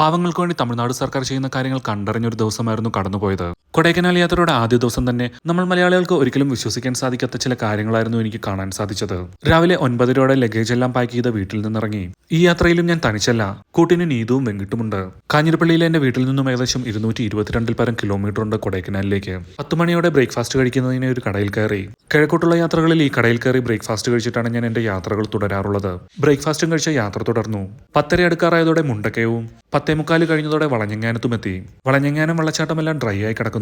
പാവങ്ങൾക്ക് വേണ്ടി തമിഴ്നാട് സർക്കാർ ചെയ്യുന്ന കാര്യങ്ങൾ കണ്ടറിഞ്ഞൊരു ദിവസമായിരുന്നു കടന്നുപോയത്. കൊടൈക്കനാൽ യാത്രയുടെ ആദ്യ ദിവസം തന്നെ നമ്മൾ മലയാളികൾക്ക് ഒരിക്കലും വിശ്വസിക്കാൻ സാധിക്കാത്ത ചില കാര്യങ്ങളായിരുന്നു എനിക്ക് കാണാൻ സാധിച്ചത്. രാവിലെ ഒൻപതരയോടെ ലഗേജ് എല്ലാം പാക്ക് ചെയ്ത വീട്ടിൽ നിന്നിറങ്ങി. ഈ യാത്രയിലും ഞാൻ തനിച്ചല്ല കൂട്ടിന് നീതുവും വെങ്കിട്ടുമുണ്ട്. കാഞ്ഞിരപ്പള്ളിയിലെ എന്റെ വീട്ടിൽ നിന്നും ഏകദേശം ഇരുന്നൂറ്റി ഇരുപത്തിരണ്ടിൽ പരം കിലോമീറ്റർ ഉണ്ട് കൊടൈക്കനാലിലേക്ക്. പത്ത് മണിയോടെ ബ്രേക്ക്ഫാസ്റ്റ് കഴിക്കുന്നതിന് ഒരു കടയിൽ കയറി. കിഴക്കോട്ടുള്ള യാത്രകളിൽ ഈ കടയിൽ കയറി ബ്രേക്ക്ഫാസ്റ്റ് കഴിച്ചിട്ടാണ് ഞാൻ എന്റെ യാത്രകൾ തുടരാറുള്ളത്. ബ്രേക്ക്ഫാസ്റ്റും കഴിച്ച യാത്ര തുടർന്നു. പത്തര അടുക്കാറായതോടെ മുണ്ടക്കയവും പത്തേമുക്കാൽ കഴിഞ്ഞതോടെ വളഞ്ഞങ്ങാനത്തും എത്തി. വളഞ്ഞങ്ങാനം വെള്ളച്ചാട്ടമെല്ലാം ഡ്രൈ ആയി കിടക്കുന്നു.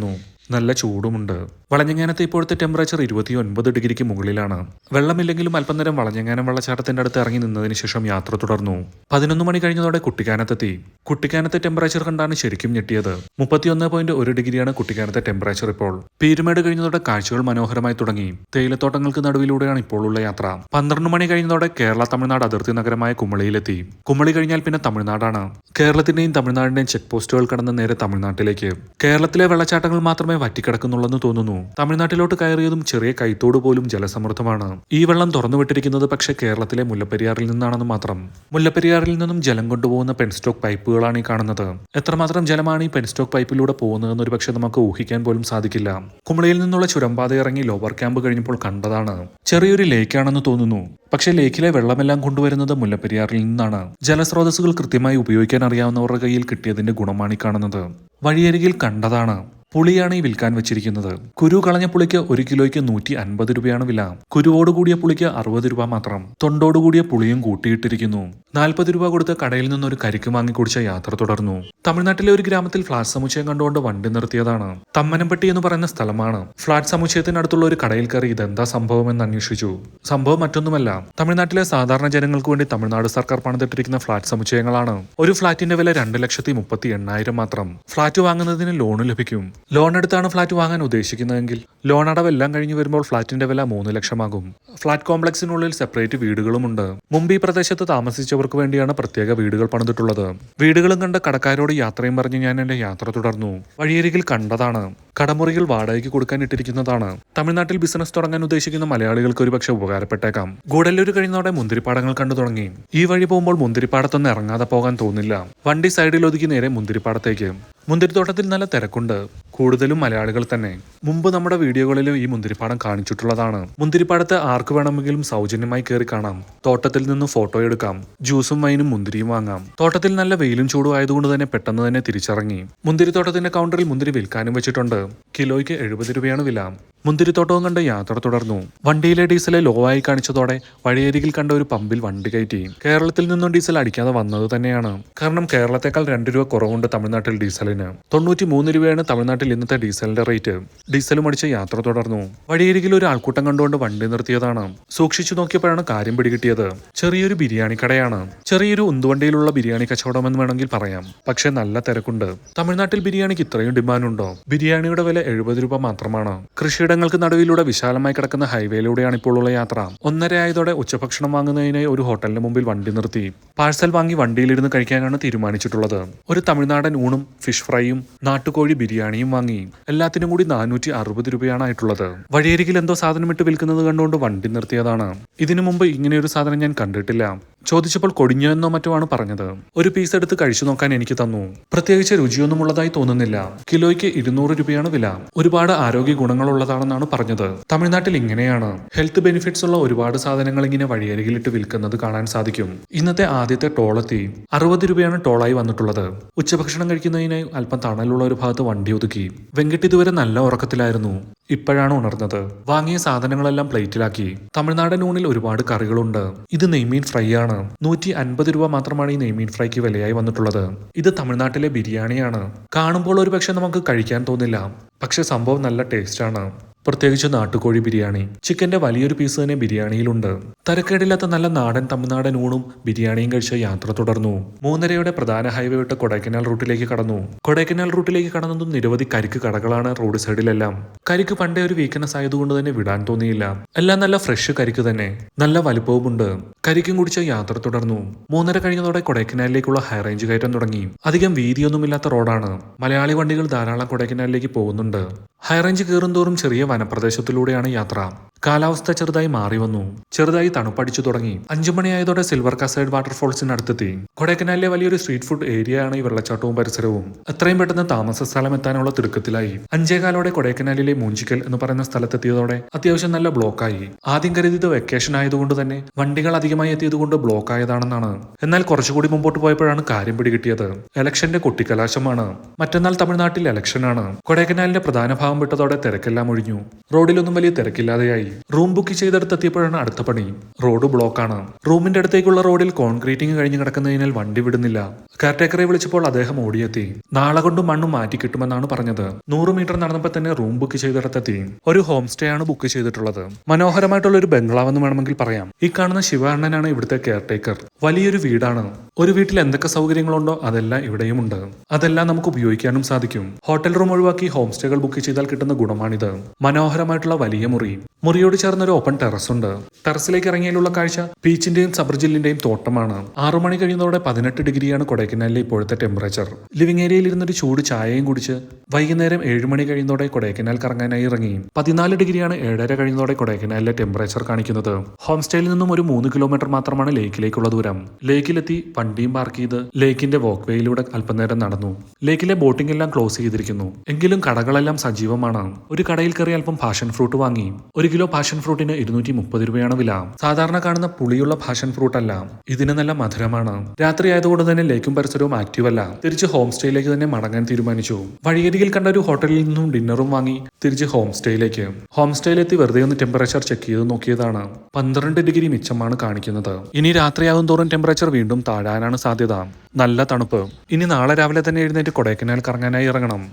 നല്ല ചൂടുമുണ്ട്. വളഞ്ഞങ്ങാനത്ത് ഇപ്പോഴത്തെ ടെമ്പറേച്ചർ ഇരുപത്തി ഒൻപത് ഡിഗ്രിക്ക് മുകളിലാണ്. വെള്ളമില്ലെങ്കിലും അല്പനേരം വളഞ്ഞങ്ങാനം വെള്ളച്ചാട്ടത്തിന്റെ അടുത്ത് ഇറങ്ങി നിന്നതിന് ശേഷം യാത്ര തുടർന്നു. പതിനൊന്ന് മണി കഴിഞ്ഞതോടെ കുട്ടിക്കാനത്തെത്തി. കുട്ടിക്കാനത്തെ ടെമ്പറേച്ചർ കണ്ടാണ് ശരിക്കും ഞെട്ടിയത്. മുപ്പത്തിയൊന്ന് പോയിന്റ് ഒരു ഡിഗ്രിയാണ് കുട്ടിക്കാനത്തെ ടെമ്പറേച്ചർ ഇപ്പോൾ. പീരുമേട് കഴിഞ്ഞതോടെ കാഴ്ചകൾ മനോഹരമായി തുടങ്ങി. തേയിലത്തോട്ടങ്ങൾക്ക് നടുവിലൂടെയാണ് ഇപ്പോൾ ഉള്ള യാത്ര. പന്ത്രണ്ട് മണി കഴിഞ്ഞതോടെ കേരള തമിഴ്നാട് അതിർത്തി നഗരമായ കുമളിയിലെത്തി. കുമളി കഴിഞ്ഞാൽ പിന്നെ തമിഴ്നാടാണ്. കേരളത്തിന്റെയും തമിഴ്നാടിന്റെയും ചെക്ക് പോസ്റ്റുകൾ കടന്ന് നേരെ തമിഴ്നാട്ടിലേക്ക്. കേരളത്തിലെ വെള്ളച്ചാട്ടങ്ങൾ മാത്രമേ വറ്റിക്കിടക്കുന്നുള്ളെന്ന് തോന്നുന്നു. തമിഴ്നാട്ടിലോട്ട് കയറിയതും ചെറിയ കൈത്തോട് പോലും ജലസമൃദ്ധമാണ്. ഈ വെള്ളം തുറന്നുവിട്ടിരിക്കുന്നത് പക്ഷേ കേരളത്തിലെ മുല്ലപ്പെരിയാറിൽ നിന്നാണെന്ന് മാത്രം. മുല്ലപ്പെരിയാറിൽ നിന്നും ജലം കൊണ്ടുപോകുന്ന പെൻസ്റ്റോക്ക് പൈപ്പുകളാണ് ഈ കാണുന്നത്. എത്രമാത്രം ജലമാണ് ഈ പെൻസ്റ്റോക്ക് പൈപ്പിലൂടെ പോകുന്നതെന്ന് ഒരു പക്ഷേ നമുക്ക് ഊഹിക്കാൻ പോലും സാധിക്കില്ല. കുമളിയിൽ നിന്നുള്ള ചുരമ്പാത ഇറങ്ങി ലോവർ ക്യാമ്പ് കഴിഞ്ഞപ്പോൾ കണ്ടതാണ്. ചെറിയൊരു ലേക്കാണെന്ന് തോന്നുന്നു. പക്ഷേ ലേക്കിലെ വെള്ളമെല്ലാം കൊണ്ടുവരുന്നത് മുല്ലപ്പെരിയാറിൽ നിന്നാണ്. ജലസ്രോതസ്സുകൾ കൃത്യമായി ഉപയോഗിക്കാൻ അറിയാവുന്നവരുടെ കയ്യിൽ കിട്ടിയതിന്റെ ഗുണമാണ് ഈ കാണുന്നത്. വഴിയരികിൽ കണ്ടതാണ്. പുളിയാണ് ഈ വിൽക്കാൻ വെച്ചിരിക്കുന്നത്. കുരു കളഞ്ഞ പുളിക്ക് ഒരു കിലോയ്ക്ക് നൂറ്റി അൻപത് രൂപയാണ് വില. കുരുവോട് കൂടിയ പുളിക്ക് അറുപത് രൂപ മാത്രം. തൊണ്ടോട് കൂടിയ പുളിയും കൂട്ടിയിട്ടിരിക്കുന്നു. നാൽപ്പത് രൂപ കൊടുത്ത് കടയിൽ നിന്ന് ഒരു കരിക്ക് വാങ്ങി കുടിച്ച യാത്ര തുടർന്നു. തമിഴ്നാട്ടിലെ ഒരു ഗ്രാമത്തിൽ ഫ്ളാറ്റ് സമുച്ചയം കണ്ടുകൊണ്ട് വണ്ടി നിർത്തിയതാണ്. തമ്മനംപട്ടി എന്ന് പറയുന്ന സ്ഥലമാണ്. ഫ്ളാറ്റ് സമുച്ചയത്തിനടുത്തുള്ള ഒരു കടയിൽ കയറി ഇതെന്താ സംഭവം എന്ന് അന്വേഷിച്ചു. സംഭവം മറ്റൊന്നുമല്ല. തമിഴ്നാട്ടിലെ സാധാരണ ജനങ്ങൾക്ക് വേണ്ടി തമിഴ്നാട് സർക്കാർ പണിതിട്ടിരിക്കുന്ന ഫ്ളാറ്റ് സമുച്ചയങ്ങളാണ്. ഒരു ഫ്ളാറ്റിന്റെ വില രണ്ട് ലക്ഷത്തി മുപ്പത്തി എണ്ണായിരം മാത്രം. ഫ്ളാറ്റ് വാങ്ങുന്നതിന് ലോൺ ലഭിക്കും. ലോൺ എടുത്താണ് ഫ്ളാറ്റ് വാങ്ങാൻ ഉദ്ദേശിക്കുന്നതെങ്കിൽ ലോൺ അടവെല്ലാം കഴിഞ്ഞു വരുമ്പോൾ ഫ്ളാറ്റിന്റെ വില മൂന്ന് ലക്ഷമാകും. ഫ്ളാറ്റ് കോംപ്ലക്സിനുള്ളിൽ സെപ്പറേറ്റ് വീടുകളുമുണ്ട്. മുംബൈ പ്രദേശത്ത് പ്രദേശത്ത് താമസിച്ചവർക്ക് വേണ്ടിയാണ് പ്രത്യേക വീടുകൾ പണിതിട്ടുള്ളത്. വീടുകളും കണ്ട കടക്കാരോട് യാത്രയും പറഞ്ഞ് ഞാൻ എന്റെ യാത്ര തുടർന്നു. വഴിയരികിൽ കണ്ടതാണ്. കടമുറിയിൽ വാടകയ്ക്ക് കൊടുക്കാൻ ഇട്ടിരിക്കുന്നതാണ്. തമിഴ്നാട്ടിൽ ബിസിനസ് തുടങ്ങാൻ ഉദ്ദേശിക്കുന്ന മലയാളികൾക്ക് ഒരുപക്ഷെ ഉപകാരപ്പെട്ടേക്കാം. ഗൂഡല്ലൂർ കഴിയുന്നതോടെ മുന്തിരിപ്പാടങ്ങൾ കണ്ടു തുടങ്ങി. ഈ വഴി പോകുമ്പോൾ മുന്തിരിപ്പാടത്തൊന്നും ഇറങ്ങാതെ പോകാൻ തോന്നില്ല. വണ്ടി സൈഡിൽ ഒതുക്കി നേരെ മുന്തിരിപ്പാടത്തേക്ക്. മുന്തിരിത്തോട്ടത്തിൽ നല്ല തിരക്കുണ്ട്. കൂടുതലും മലയാളികൾ തന്നെ. മുമ്പ് നമ്മുടെ വീഡിയോകളിലും ഈ മുന്തിരിപ്പാടം കാണിച്ചിട്ടുള്ളതാണ്. മുന്തിരിപ്പാടത്ത് ആർക്ക് വേണമെങ്കിലും സൗജന്യമായി കയറി കാണാം. തോട്ടത്തിൽ നിന്ന് ഫോട്ടോ എടുക്കാം. ജ്യൂസും വൈനും മുന്തിരിയും വാങ്ങാം. തോട്ടത്തിൽ നല്ല വെയിലും ചൂടും ആയതുകൊണ്ട് തന്നെ പെട്ടെന്ന് തന്നെ തിരിച്ചിറങ്ങി. മുന്തിരിത്തോട്ടത്തിന്റെ കൗണ്ടറിൽ മുന്തിരി വിൽക്കാനും വെച്ചിട്ടുണ്ട്. കിലോയ്ക്ക് എഴുപത് രൂപയാണ് വില. മുന്തിരിത്തോട്ടവും കണ്ട് യാത്ര തുടർന്നു. വണ്ടിയിലെ ഡീസലെ ലോ ആയി കാണിച്ചതോടെ വഴിയരികിൽ കണ്ട ഒരു പമ്പിൽ വണ്ടി കയറ്റി. കേരളത്തിൽ നിന്നും ഡീസൽ അടിക്കാതെ വന്നത് തന്നെയാണ്. കാരണം കേരളത്തെക്കാൾ രണ്ട് രൂപ കുറവുണ്ട് തമിഴ്നാട്ടിൽ ഡീസലിന്. തൊണ്ണൂറ്റി മൂന്ന് രൂപയാണ് തമിഴ്നാട്ടിൽ ഇന്നത്തെ ഡീസലിന്റെ റേറ്റ്. ഡീസലും അടിച്ച് യാത്ര തുടർന്നു. വഴിയരികിൽ ഒരു ആൾക്കൂട്ടം കണ്ടുകൊണ്ട് വണ്ടി നിർത്തിയതാണ്. സൂക്ഷിച്ചു നോക്കിയപ്പോഴാണ് കാര്യം പിടികിട്ടിയത്. ചെറിയൊരു ബിരിയാണി കടയാണ്. ചെറിയൊരു ഉന്തുവണ്ടിയിലുള്ള ബിരിയാണി കച്ചവടം എന്ന് വേണമെങ്കിൽ പറയാം. പക്ഷെ നല്ല തിരക്കുണ്ട്. തമിഴ്നാട്ടിൽ ബിരിയാണിക്ക് ഇത്രയും ഡിമാൻഡ് ഉണ്ടോ ബിരിയാണിയുടെ വില എഴുപത് രൂപ മാത്രമാണ്. കൃഷിയിടങ്ങൾക്ക് നടുവിലൂടെ വിശാലമായി കിടക്കുന്ന ഹൈവേയിലൂടെയാണ് ഇപ്പോഴുള്ള യാത്ര. ഒന്നര ആയതോടെ ഉച്ചഭക്ഷണം വാങ്ങുന്നതിനായി ഒരു ഹോട്ടലിന് മുമ്പിൽ വണ്ടി നിർത്തി. പാഴ്സൽ വാങ്ങി വണ്ടിയിലിരുന്ന് കഴിക്കാനാണ് തീരുമാനിച്ചിട്ടുള്ളത്. ഒരു തമിഴ്നാടൻ ഊണും ഫിഷ് ഫ്രൈയും നാട്ടുകോഴി ബിരിയാണിയും വാങ്ങി. എല്ലാത്തിനും കൂടി നാനൂറ്റി അറുപത് രൂപയാണ് ആയിട്ടുള്ളത്. വഴിയരികിൽ എന്തോ സാധനം ഇട്ട് വിൽക്കുന്നത് കണ്ടുകൊണ്ട് വണ്ടി നിർത്തിയതാണ്. ഇതിനു മുമ്പ് ഇങ്ങനെയൊരു സാധനം ഞാൻ കണ്ടിട്ടില്ല. ചോദിച്ചപ്പോൾ കൊടിഞ്ഞോ എന്നോ മറ്റോ ആണ് പറഞ്ഞത്. ഒരു പീസ് എടുത്ത് കഴിച്ചു നോക്കാൻ എനിക്ക് തന്നു. പ്രത്യേകിച്ച് രുചിയൊന്നും ഉള്ളതായി തോന്നുന്നില്ല. കിലോയ്ക്ക് ഇരുന്നൂറ് രൂപയാണ് വില. ഒരുപാട് ആരോഗ്യ ഗുണങ്ങളുള്ളതാണെന്നാണ് പറഞ്ഞത്. തമിഴ്നാട്ടിൽ ഇങ്ങനെയാണ്. ഹെൽത്ത് ബെനിഫിറ്റ്സ് ഉള്ള ഒരുപാട് സാധനങ്ങൾ ഇങ്ങനെ വഴിയരികിലിട്ട് വിൽക്കുന്നത് കാണാൻ സാധിക്കും. ഇന്നത്തെ ആദ്യത്തെ ടോളെത്തി അറുപത് രൂപയാണ് ടോളായി വന്നിട്ടുള്ളത്. ഉച്ചഭക്ഷണം കഴിക്കുന്നതിനായി അല്പം തണലുള്ള ഒരു ഭാഗത്ത് വണ്ടി ഒതുക്കി. വെങ്കിട്ട് ഇതുവരെ നല്ല ഉറക്കത്തിലായിരുന്നു. ഇപ്പോഴാണ് ഉണർന്നത്. വാങ്ങിയ സാധനങ്ങളെല്ലാം പ്ലേറ്റിലാക്കി. തമിഴ്നാടൻ ഊണിൽ ഒരുപാട് കറികളുണ്ട്. ഇത് നെയ്മീൻ ഫ്രൈ ആണ്. നൂറ്റി അൻപത് രൂപ മാത്രമാണ് ഈ നെയ്മീൻ ഫ്രൈക്ക് വിലയായി വന്നിട്ടുള്ളത്. ഇത് തമിഴ്നാട്ടിലെ ബിരിയാണിയാണ്. കാണുമ്പോൾ ഒരു പക്ഷെ നമുക്ക് കഴിക്കാൻ തോന്നില്ല. പക്ഷെ സംഭവം നല്ല ടേസ്റ്റ് ആണ്. പ്രത്യേകിച്ച് നാട്ടുകോഴി ബിരിയാണി. ചിക്കന്റെ വലിയൊരു പീസ് തന്നെ ബിരിയാണിയിലുണ്ട്. തരക്കേടില്ലാത്ത നല്ല നാടൻ തമിഴ്നാടൻ ഊണും ബിരിയാണിയും കഴിച്ച യാത്ര തുടർന്നു. മൂന്നരയുടെ പ്രധാന ഹൈവേ വിട്ട് കൊടൈക്കനാൽ റൂട്ടിലേക്ക് കടന്നു. കൊടൈക്കനാൽ റൂട്ടിലേക്ക് കടന്നതും നിരവധി കരിക്ക് കടകളാണ് റോഡ് സൈഡിലെല്ലാം കരിക്ക് പണ്ടേ ഒരു വീക്ക്നെസ് ആയതുകൊണ്ട് തന്നെ വിടാൻ തോന്നിയില്ല. എല്ലാം നല്ല ഫ്രഷ് കരിക്ക് തന്നെ. നല്ല വലിപ്പവുമുണ്ട്. കരിക്കും കുടിച്ച യാത്ര തുടർന്നു. മൂന്നര കഴിഞ്ഞതോടെ കൊടൈക്കനാലിലേക്കുള്ള ഹൈ റേഞ്ച് കയറ്റം തുടങ്ങി. അധികം വീതിയൊന്നുമില്ലാത്ത റോഡാണ് മലയാളി വണ്ടികൾ ധാരാളം കൊടൈക്കനാലിലേക്ക് പോകുന്നുണ്ട്. ഹൈ റേഞ്ച് കയറുന്തോറും ചെറിയ വനപ്രദേശത്തിലൂടെയാണ് യാത്ര. കാലാവസ്ഥ ചെറുതായി മാറി വന്നു. ചെറുതായി തണുപ്പടിച്ചു തുടങ്ങി. അഞ്ചു മണിയായതോടെ സിൽവർ കസൈഡ് വാട്ടർഫോൾസിനടുത്തെത്തി. കൊടൈക്കനാലിലെ വലിയൊരു സ്ട്രീറ്റ് ഫുഡ് ഏരിയയാണ് ഈ വെള്ളച്ചാട്ടവും പരിസരവും. എത്രയും പെട്ടെന്ന് താമസ സ്ഥലം എത്താനുള്ള തിടുക്കത്തിലായി. അഞ്ചേകാലോടെ കൊടൈക്കനാലിലെ മൂഞ്ചിക്കൽ എന്ന് പറയുന്ന സ്ഥലത്തെത്തിയതോടെ അത്യാവശ്യം നല്ല ബ്ലോക്കായി. ആദ്യം കരുതിയത് വെക്കേഷൻ ആയതുകൊണ്ട് തന്നെ വണ്ടികൾ അധികമായി എത്തിയതുകൊണ്ട് ബ്ലോക്ക് ആയതാണെന്നാണ് എന്നാൽ കുറച്ചുകൂടി മുമ്പോട്ട് പോയപ്പോഴാണ് കാര്യം പിടികിട്ടിയത്. ഇലക്ഷന്റെ കൊട്ടിക്കലാശമാണ്. മറ്റന്നാൾ തമിഴ്നാട്ടിൽ ഇലക്ഷനാണ് കൊടൈക്കനാലിന്റെ പ്രധാന ഭാഗം വിട്ടതോടെ തിരക്കെല്ലാം ഒഴിഞ്ഞു. റോഡിലൊന്നും വലിയ തിരക്കില്ലാതെയായി. റൂം ബുക്ക് ചെയ്തെടുത്തെത്തിയപ്പോഴാണ് അടുത്ത പണി. റോഡ് ബ്ലോക്കാണ്. റൂമിന്റെ അടുത്തേക്കുള്ള റോഡിൽ കോൺക്രീറ്റിംഗ് കഴിഞ്ഞു കിടക്കുന്നതിനാൽ വണ്ടി വിടുന്നില്ല. കെയർടേക്കറെ വിളിച്ചപ്പോൾ അദ്ദേഹം ഓടിയെത്തി. നാളെ കൊണ്ട് മണ്ണും മാറ്റി കിട്ടുമെന്നാണ് പറഞ്ഞത്. നൂറ് മീറ്റർ നടന്നപ്പോൾ തന്നെ റൂം ബുക്ക് ചെയ്തെടുത്തെത്തി. ഒരു ഹോം സ്റ്റേ ആണ് ബുക്ക് ചെയ്തിട്ടുള്ളത്. മനോഹരമായിട്ടുള്ള ഒരു ബംഗ്ലാവെന്ന് വേണമെങ്കിൽ പറയാം. ഈ കാണുന്ന ശിവാണ്ണനാണ് ഇവിടുത്തെ കെയർടേക്കർ. വലിയൊരു വീടാണ്. ഒരു വീട്ടിൽ എന്തൊക്കെ സൗകര്യങ്ങളുണ്ടോ അതെല്ലാം ഇവിടെയുമുണ്ട്. അതെല്ലാം നമുക്ക് ഉപയോഗിക്കാനും സാധിക്കും. ഹോട്ടൽ റൂം ഒഴിവാക്കി ഹോം സ്റ്റേകൾ ബുക്ക് ചെയ്താൽ കിട്ടുന്ന ഗുണമാണിത്. മനോഹരമായിട്ടുള്ള വലിയ മുറി. മുറിയോട് ചേർന്ന ഒരു ഓപ്പൺ ടെറസ് ഉണ്ട്. ടെറസിലേക്ക് ഇറങ്ങിയാലുള്ള കാഴ്ച ബീച്ചിന്റെയും സബർജില്ലിന്റെയും തോട്ടമാണ്. ആറു മണി കഴിയുന്നതോടെ പതിനെട്ട് ഡിഗ്രിയാണ് കൊടൈക്കനാലിലെ ഇപ്പോഴത്തെ ടെമ്പറേച്ചർ ലിവിംഗ് ഏരിയയിൽ ഇരുന്നൊരു ചൂട് ചായയും കുടിച്ച് വൈകുന്നേരം ഏഴ് മണി കഴിയുന്നതോടെ കൊടൈക്കനാൽ കറങ്ങാനായി ഇറങ്ങി. പതിനാല് ഡിഗ്രിയാണ് ഏഴര കഴിയുന്നതോടെ കൊടൈക്കനാലിലെ ടെമ്പറേച്ചർ കാണിക്കുന്നത്. ഹോം സ്റ്റേയിൽ നിന്നും ഒരു മൂന്ന് കിലോമീറ്റർ മാത്രമാണ് ലേക്കിലേക്കുള്ള ദൂരം. ലേക്കിലെത്തി വണ്ടിയും പാർക്ക് ചെയ്ത് ലേക്കിന്റെ വോക്ക്വേയിലൂടെ അല്പനേരം നടന്നു. ലേക്കിലെ ബോട്ടിംഗ് എല്ലാം ക്ലോസ് ചെയ്തിരിക്കുന്നു. എങ്കിലും കടകളെല്ലാം സജീവമാണ്. ഒരു കടയിൽ കയറി അല്പം പാഷൻ ഫ്രൂട്ട് വാങ്ങി ഒരു കിലോ പാഷൻ ഫ്രൂട്ടിന് ഇരുന്നൂറ്റി മുപ്പത് രൂപയാണ് വില. സാധാരണ കാണുന്ന പുളിയുള്ള പാഷൻ ഫ്രൂട്ട് അല്ല. ഇതിന് നല്ല മധുരമാണ്. രാത്രി ആയതുകൊണ്ട് തന്നെ ലേക്കും പരിസരവും ആക്റ്റീവ് അല്ല. തിരിച്ച് ഹോം സ്റ്റേയിലേക്ക് തന്നെ മടങ്ങാൻ തീരുമാനിച്ചു. വഴിയരികിൽ കണ്ട ഒരു ഹോട്ടലിൽ നിന്നും ഡിന്നറും വാങ്ങി തിരിച്ച് ഹോം സ്റ്റേയിലേക്ക് ഹോം സ്റ്റേയിലെത്തി വെറുതെ ഒന്ന് ടെമ്പറേച്ചർ ചെക്ക് ചെയ്ത് നോക്കിയതാണ്. പന്ത്രണ്ട് ഡിഗ്രി മിച്ചമാണ് കാണിക്കുന്നത്. ഇനി രാത്രിയാകും തോറും ടെമ്പറേച്ചർ വീണ്ടും താഴാനാണ് സാധ്യത. നല്ല തണുപ്പ്. ഇനി നാളെ രാവിലെ തന്നെ എഴുന്നേറ്റ് കൊടൈക്കനാൽ കറങ്ങാനായി ഇറങ്ങണം.